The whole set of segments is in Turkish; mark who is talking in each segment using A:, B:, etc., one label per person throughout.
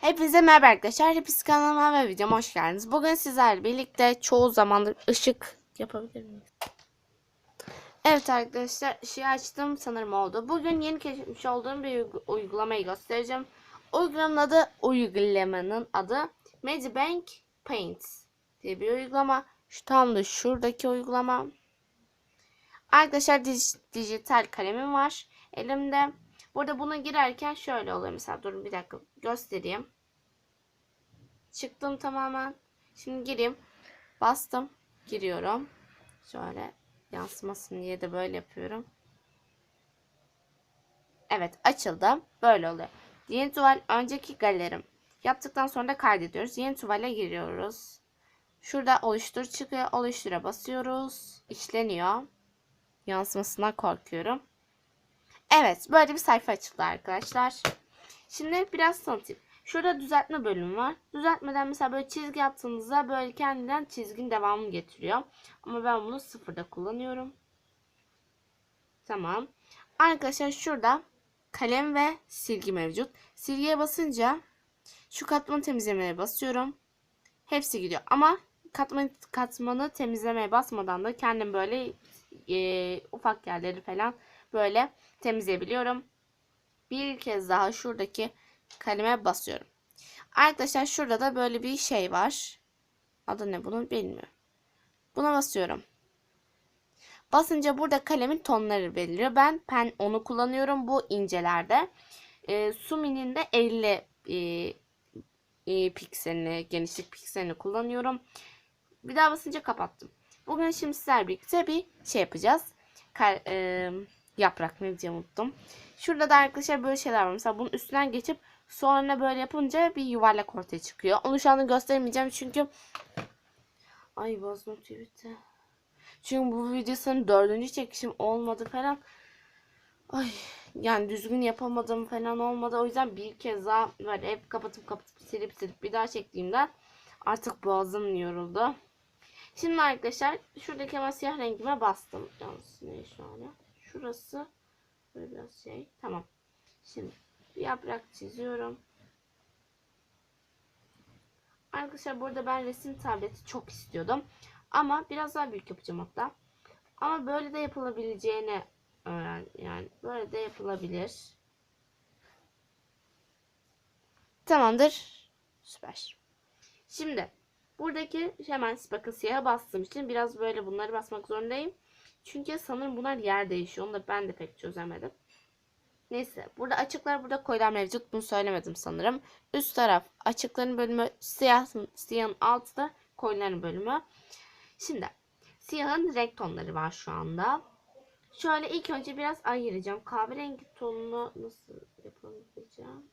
A: Hepinize merhaba arkadaşlar. Hepiniz kanalıma ve videoma hoş geldiniz. Bugün sizlerle birlikte çoğu zamandır ışık yapabilir miyiz? Evet arkadaşlar ışığı açtım sanırım oldu. Bugün yeni keşfetmiş olduğum bir uygu- uygulamayı göstereceğim. Uygulamanın adı, uygulamanın adı Medibank Paints diye bir uygulama. Şu tam da şuradaki uygulama. Arkadaşlar dij- dijital kalemim var elimde. Burada buna girerken şöyle oluyor. Mesela durun bir dakika göstereyim. Çıktım tamamen. Şimdi gireyim. Bastım. Giriyorum. Şöyle yansımasın diye de böyle yapıyorum. Evet açıldı. Böyle oluyor. Yeni tuval önceki galerim. Yaptıktan sonra da kaydediyoruz. Yeni tuvale giriyoruz. Şurada oluştur çıkıyor. Oluştura basıyoruz. İşleniyor. Yansımasından korkuyorum. Evet böyle bir sayfa açıldı arkadaşlar. Şimdi biraz tanıtayım. Şurada düzeltme bölümü var. Düzeltmeden mesela böyle çizgi yaptığınızda böyle kendinden çizgin devamını getiriyor. Ama ben bunu sıfırda kullanıyorum. Tamam. Arkadaşlar şurada kalem ve silgi mevcut. Silgiye basınca şu katmanı temizlemeye basıyorum. Hepsi gidiyor. Ama katman, katmanı temizlemeye basmadan da kendim böyle e, ufak yerleri falan böyle temizleyebiliyorum. Bir kez daha şuradaki kaleme basıyorum. Arkadaşlar şurada da böyle bir şey var. Adı ne bunun bilmiyorum. Buna basıyorum. Basınca burada kalemin tonları beliriyor. Ben pen onu kullanıyorum bu incelerde. E, Sumi'nin de 50 e, e, pikselini, genişlik pikselini kullanıyorum. Bir daha basınca kapattım. Bugün şimdi sizler birlikte bir şey yapacağız. Kar, e, yaprak ne diye unuttum. Şurada da arkadaşlar böyle şeyler var. Mesela bunun üstünden geçip sonra böyle yapınca bir yuvarlak ortaya çıkıyor. Onu şu anda göstermeyeceğim çünkü ay bozdum tweet'i. Çünkü bu videosunun dördüncü çekişim olmadı falan. Ay yani düzgün yapamadım falan olmadı. O yüzden bir kez daha böyle hep kapatıp kapatıp silip silip bir daha çektiğimden artık boğazım yoruldu. Şimdi arkadaşlar şuradaki hemen siyah rengime bastım. Yalnız ne şu an? Şurası böyle biraz şey. Tamam. Şimdi bir yaprak çiziyorum. Arkadaşlar burada ben resim tableti çok istiyordum. Ama biraz daha büyük yapacağım hatta. Ama böyle de yapılabileceğini öğren. Yani böyle de yapılabilir. Tamamdır. Süper. Şimdi buradaki hemen bakın siyaha bastığım için biraz böyle bunları basmak zorundayım. Çünkü sanırım bunlar yer değişiyor. Onu da ben de pek çözemedim. Neyse. Burada açıklar burada koyular mevcut. Bunu söylemedim sanırım. Üst taraf açıkların bölümü siyahın, siyahın altı da koyuların bölümü. Şimdi siyahın renk tonları var şu anda. Şöyle ilk önce biraz ayıracağım. Kahverengi tonunu nasıl yapabileceğim?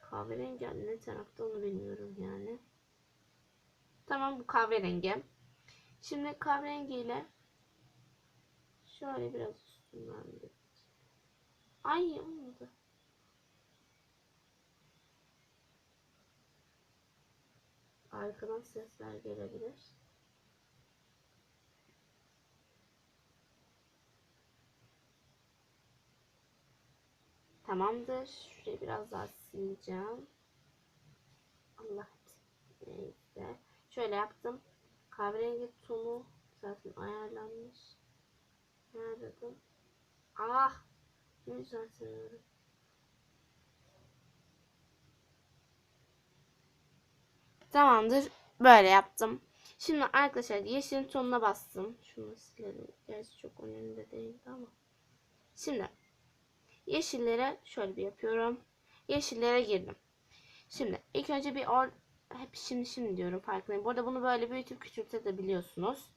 A: Kahverengi ne tarafta onu bilmiyorum yani. Tamam bu kahverengi. Şimdi kahverengiyle şöyle biraz üstünden bir Ay olmadı. Arkadan sesler gelebilir. Tamamdır. Şurayı biraz daha sileceğim. Allah neyse. Şöyle yaptım. Kahverengi tonu zaten ayarlanmış. Nerede? Ah! Ne güzel seviyorum. Tamamdır. Böyle yaptım. Şimdi arkadaşlar yeşilin tonuna bastım. Şunu silelim. Gerçi çok önemli değildi ama. Şimdi yeşillere şöyle bir yapıyorum. Yeşillere girdim. Şimdi ilk önce bir or hep şimdi şimdi diyorum farkındayım. Bu arada bunu böyle büyütüp küçültebiliyorsunuz.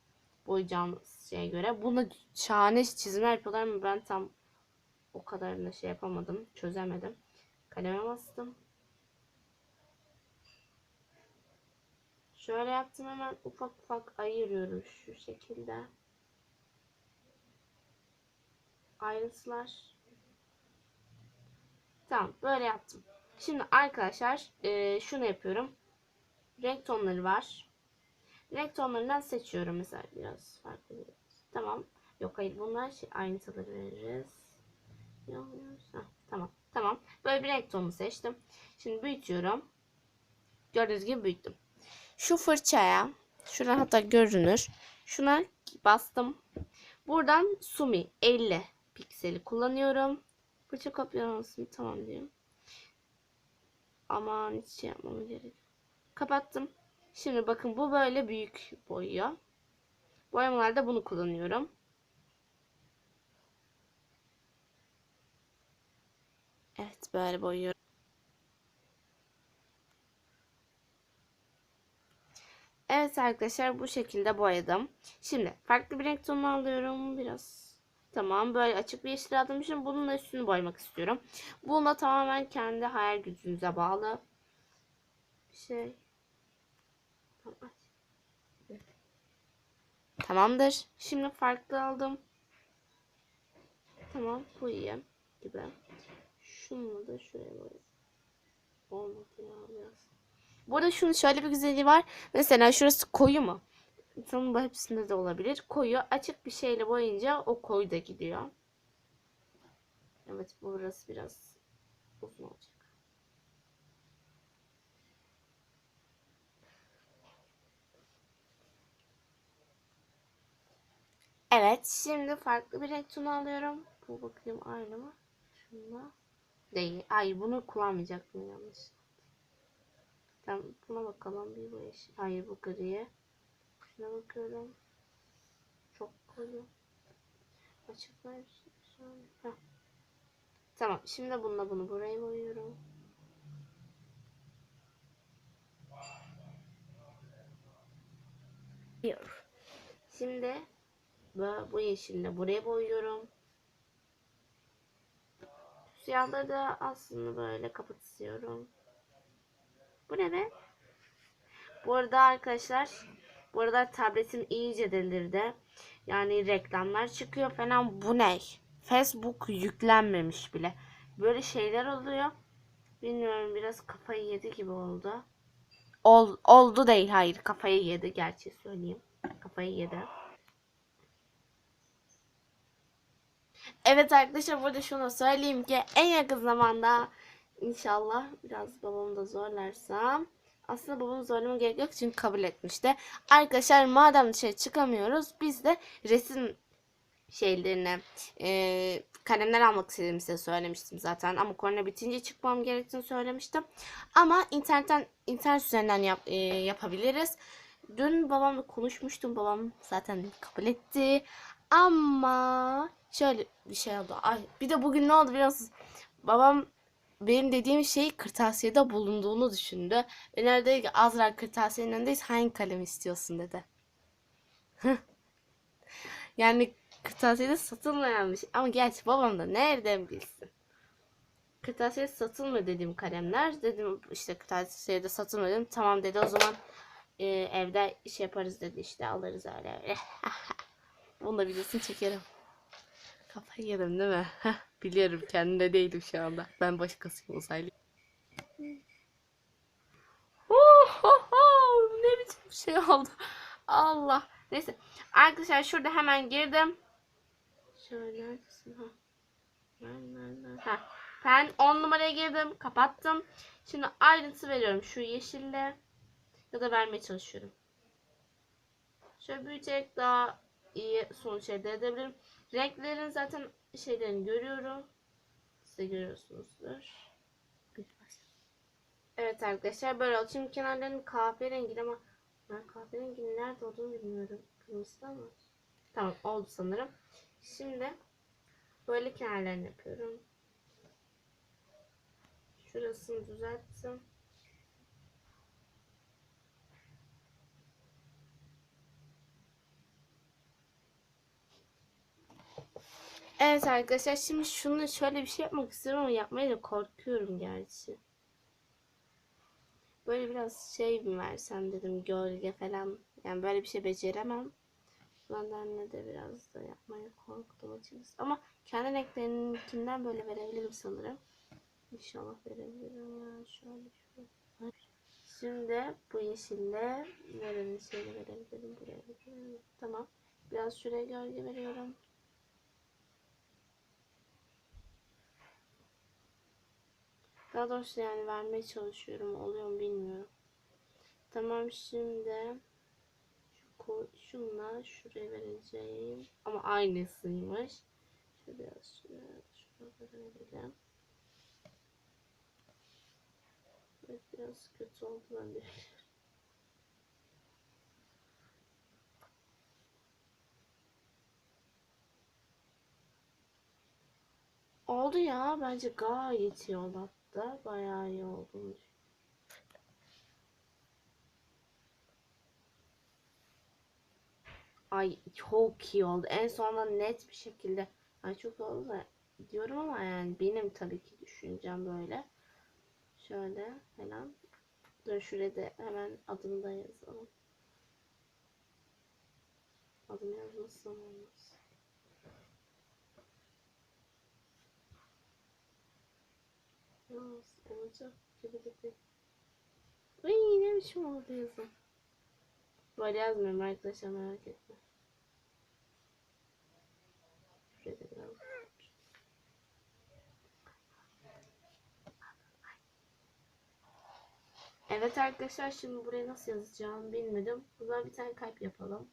A: Boyayacağınız şeye göre. Bunu şahane çizimler yapıyorlar ama ben tam o kadarını şey yapamadım. Çözemedim. Kaleme bastım. Şöyle yaptım hemen ufak ufak ayırıyorum şu şekilde. Ayrıntılar. Tamam böyle yaptım. Şimdi arkadaşlar e, şunu yapıyorum. Renk tonları var. Renk tonlarından seçiyorum mesela biraz farklı. bir- Tamam. Yok hayır bunlar şey, ayrıntıları veririz. Yanlış. Heh, tamam. Tamam. Böyle bir renk tonunu seçtim. Şimdi büyütüyorum. Gördüğünüz gibi büyüttüm. Şu fırçaya şuradan hatta görünür. Şuna bastım. Buradan Sumi 50 pikseli kullanıyorum. Fırça kopyalamasın tamam diyorum. Aman hiç şey yapmam gerek. Kapattım. Şimdi bakın bu böyle büyük boyuyor. Boyamalarda bunu kullanıyorum. Evet böyle boyuyorum. Evet arkadaşlar bu şekilde boyadım. Şimdi farklı bir renk tonu alıyorum. Biraz tamam böyle açık bir yeşil aldım. Şimdi bununla üstünü boyamak istiyorum. Bu da tamamen kendi hayal gücünüze bağlı. Bir şey. Tamam. Tamamdır. Şimdi farklı aldım. Tamam bu iyi gibi. Şunu da şuraya koyayım. Olmadı ya biraz. Bu arada şunun şöyle bir güzelliği var. Mesela şurası koyu mu? Sanırım bu hepsinde de olabilir. Koyu açık bir şeyle boyayınca o koyu da gidiyor. Evet burası biraz uzun olacak. Evet şimdi farklı bir renk tonu alıyorum. Bu bakayım aynı mı? Şunla. Değil. Hayır bunu kullanmayacaktım yanlış. Tamam buna bakalım bir bu yeşil. Hayır bu gri. Şuna bakıyorum. Çok koyu. Açık ver. Heh. Tamam şimdi bununla bunu buraya boyuyorum. Şimdi bu, bu yeşille buraya boyuyorum. Siyahları da aslında böyle kapatıyorum. Bu ne be? Bu arada arkadaşlar bu arada tabletim iyice delirdi. Yani reklamlar çıkıyor falan. Bu ne? Facebook yüklenmemiş bile. Böyle şeyler oluyor. Bilmiyorum biraz kafayı yedi gibi oldu. Ol, oldu değil hayır kafayı yedi gerçi söyleyeyim. Kafayı yedi. Evet arkadaşlar burada şunu söyleyeyim ki en yakın zamanda inşallah biraz babamı da zorlarsam aslında babamı zorlama gerek yok çünkü kabul etmişti. Arkadaşlar madem dışarı çıkamıyoruz biz de resim şeylerine e, kalemler almak istediğimi size söylemiştim zaten ama korona bitince çıkmam gerektiğini söylemiştim. Ama internetten internet üzerinden yap, e, yapabiliriz. Dün babamla konuşmuştum. Babam zaten kabul etti. Ama şöyle bir şey oldu. Ay, bir de bugün ne oldu biliyor musunuz? Babam benim dediğim şey kırtasiyede bulunduğunu düşündü. Ve nerede ki Azra kırtasiyenin önündeyiz hangi kalem istiyorsun dedi. yani kırtasiyede satılmayan bir şey. Ama gerçi babam da nereden bilsin. Kırtasiyede satılmıyor dediğim kalemler. Dedim işte kırtasiyede satılmıyor dedim. Tamam dedi o zaman e, evde iş yaparız dedi işte alırız öyle öyle. Bunu da videosunu çekerim. Kafayı yedim değil mi? Biliyorum kendimde değilim şu anda. Ben başkasıyım uzaylı. Ohoho, ne biçim bir şey oldu. Allah. Neyse. Arkadaşlar şurada hemen girdim. Şöyle neredesin? Ha. Ha. Ben 10 numaraya girdim. Kapattım. Şimdi ayrıntı veriyorum. Şu yeşille ya da vermeye çalışıyorum. Şöyle büyüterek daha iyi sonuç elde edebilirim. Renklerin zaten şeylerini görüyorum. Siz de görüyorsunuzdur. Evet arkadaşlar böyle oldu. Şimdi kenarlarının kahverengi ama ben kahverenginin nerede olduğunu bilmiyorum. Kırmızı ama. Tamam oldu sanırım. Şimdi böyle kenarlarını yapıyorum. Şurasını düzelttim. Evet arkadaşlar şimdi şunu şöyle bir şey yapmak istiyorum ama yapmaya da korkuyorum gerçi. Böyle biraz şey mi versem dedim gölge falan. Yani böyle bir şey beceremem. Bu nedenle de biraz da yapmaya korktum açıkçası. Ama kendi renklerinkinden böyle verebilirim sanırım. İnşallah verebilirim ya. Şöyle şöyle. Şimdi bu yeşille nerenin şeyini verebilirim buraya. Tamam. Biraz şuraya gölge veriyorum. Daha doğrusu yani vermeye çalışıyorum. Oluyor mu bilmiyorum. Tamam şimdi şu şunla şuraya vereceğim. Ama aynısıymış. Şöyle biraz şuraya, şuraya verelim. Evet biraz kötü oldu ben de. Oldu ya bence gayet iyi oldu hatta bayağı iyi oldu. Ay çok iyi oldu. En sonunda net bir şekilde ay çok oldu da diyorum ama yani benim tabii ki düşüncem böyle. Şöyle falan. Dur şuraya da hemen adını da yazalım. Adını yazmasam olmaz. Olacak gibi de değil. Ay ne biçim oldu yazım. Böyle yazmıyorum arkadaşlar merak etme. Evet arkadaşlar şimdi buraya nasıl yazacağım bilmedim. Zaman bir tane kalp yapalım.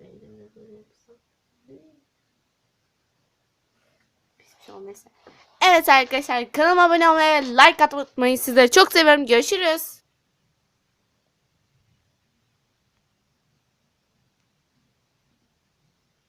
A: Elimle böyle yapsam. Evet arkadaşlar kanalıma abone olmayı ve like atmayı. Sizleri çok seviyorum. Görüşürüz.